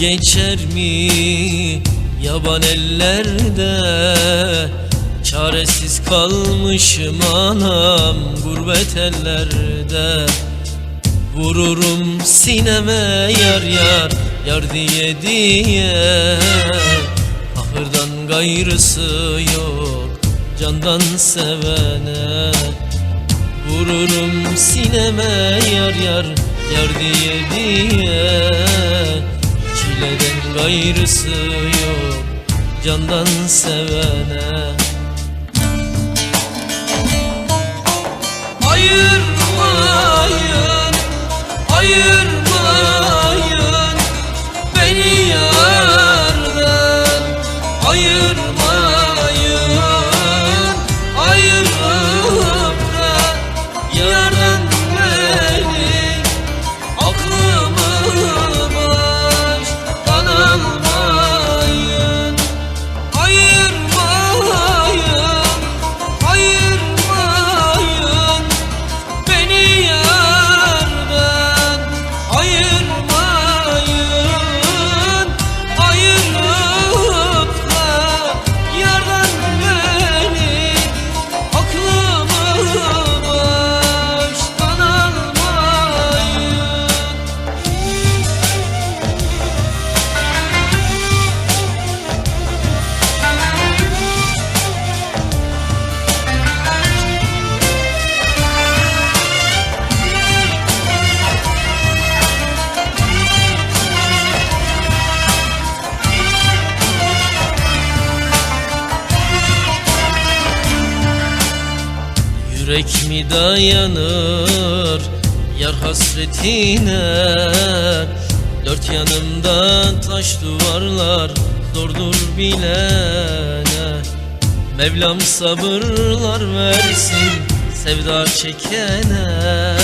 geçer mi? Yaban ellerde Çaresiz kalmışım anam gurbet ellerde. Vururum sineme yar yar yar diye diye. Ahırdan gayrısı yok candan sevene. Vururum sineme yar yar yar diye diye Çileden gayrısı yok candan sevene. Ayırmayın, Yürek mi dayanır yar hasretine? Dört yanımda taş duvarlar zordur bilene. Mevlam sabırlar versin sevda çekene.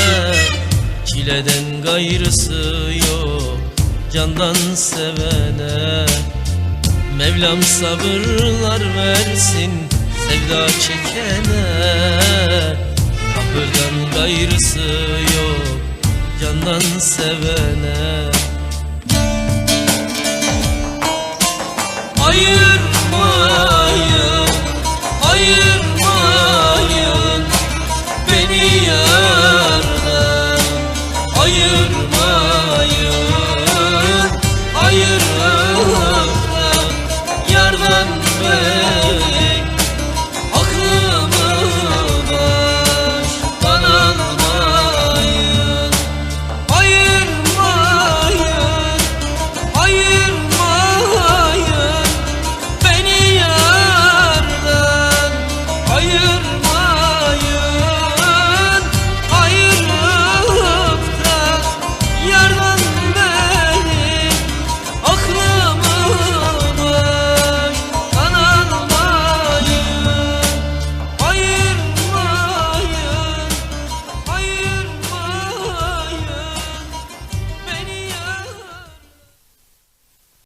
Çileden gayrısı yok candan sevene. Mevlam sabırlar versin sevda çekene Sabırdan gayrısı yok Candan sevene. Ayırmayın Ayırmayın Beni yardan Ayırmayın